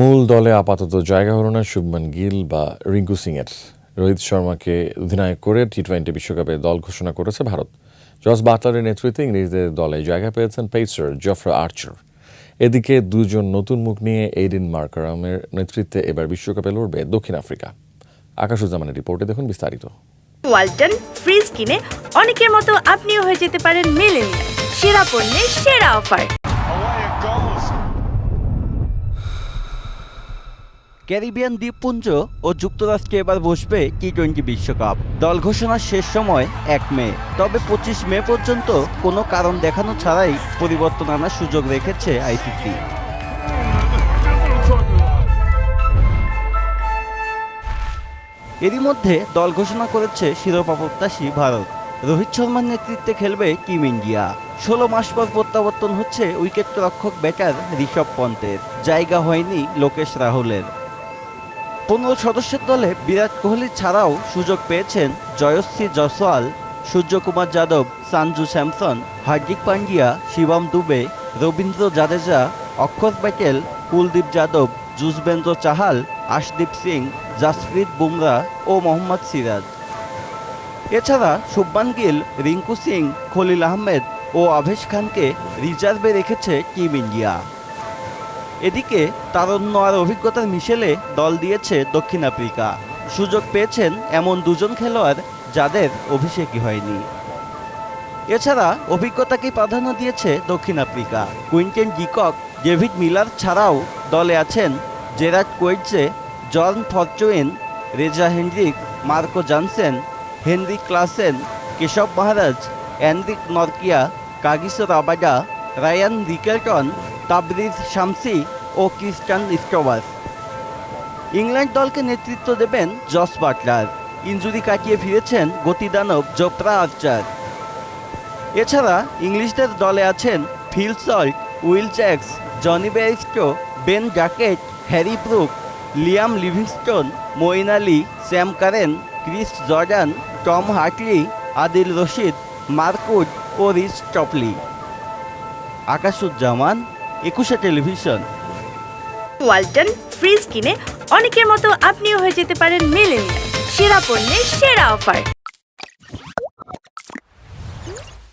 মূল দলে আপাতত জায়গা হলো না শুভমান গিল বা রিঙ্কু সিংয়ের। রোহিত শর্মাকে অধিনায়ক করে টি টোয়েন্টি বিশ্বকাপে দল ঘোষণা করেছে ভারত। জস বাটলারের নেতৃত্বে ইংরেজদের দলে জায়গা পেয়েছেন পেসার জফরা আর্চার। এদিকে দুজন নতুন মুখ নিয়ে এইডিন মার্কারামের নেতৃত্বে এবার বিশ্বকাপে লড়বে দক্ষিণ আফ্রিকা। আকাশুজ্জামানের রিপোর্টে দেখুন বিস্তারিত। ওয়ালটন ফ্রিজ কিনে অনেকের মতো আপনিও হয়ে যেতে পারেন মেলেনিয়া সেরা পণ্যের সেরা অফার। ক্যারিবিয়ান দ্বীপপুঞ্জ ও যুক্তরাষ্ট্রে এবার বসবে টি টোয়েন্টি বিশ্বকাপ। দল ঘোষণার শেষ সময় এক মে। তবে পঁচিশ মে পর্যন্ত কোনো কারণ দেখানো ছাড়াই পরিবর্তন আনার সুযোগ রেখেছে আইসিসি। এরই মধ্যে দল ঘোষণা করেছে শিরোপা প্রত্যাশী ভারত। রোহিত শর্মার নেতৃত্বে খেলবে টিম ইন্ডিয়া। ষোলো মাস পর প্রত্যাবর্তন হচ্ছে উইকেট রক্ষক ব্যাটার ঋষভ পন্তের। জায়গা হয়নি লোকেশ রাহুলের। পনেরো সদস্যের দলে বিরাট কোহলি ছাড়াও সুযোগ পেয়েছেন জয়শ্রী জয়সওয়াল, সূর্যকুমার যাদব, সানজু স্যামসন, হার্দিক পান্ডিয়া, শিবম দুবে, রবীন্দ্র জাদেজা, অক্ষর প্যাটেল, কুলদীপ যাদব, যুজবেন্দ্র চাহাল, আশদীপ সিং, জাসপ্রীত বুমরা ও মোহাম্মদ সিরাজ। এছাড়া শুভমান গিল, রিঙ্কু সিং, খলিল আহমেদ ও আভেশ খানকে রিজার্ভে রেখেছে টিম ইন্ডিয়া। এদিকে তারণ্য আর অভিজ্ঞতার মিশেলে দল দিয়েছে দক্ষিণ আফ্রিকা। সুযোগ পেয়েছেন এমন দুজন খেলোয়াড় যাদের অভিষেকই হয়নি। এছাড়া অভিজ্ঞতাকেই প্রাধান্য দিয়েছে দক্ষিণ Africa. Quinton de Kock David Miller ছাড়াও দলে আছেন Gerald Coetzee John Fortuin Reeza Hendricks, Marco Jansen, Heinrich Klaasen, Keshav Maharaj Anrich Nortje, Kagiso Rabada, Ryan Rickelton Tabraiz Shamsi ও ক্রিস্টান স্টোভাস ইংল্যান্ড দলকে নেতৃত্ব দেবেন জস বাটলার। ইঞ্জুরি কাটিয়ে ফিরেছেন গতিদানব জোপ্রা আর্চার এছাড়া ইংলিশদের দলে আছেন Phil Salt, Will Jacks, Jonny Bairstow Ben Duckett Harry Brook, Liam Livingstone, Moeen Ali, Sam Curran, Chris Jordan, Tom Hartley, Adil Rashid Mark Wood O Reece Topley. Akashuzzaman Ekushey television. Walton, fridge কিনে অনেকের মতো আপনিও হয়ে যেতে পারেন Melania সেরা পণ্যের সেরা অফার।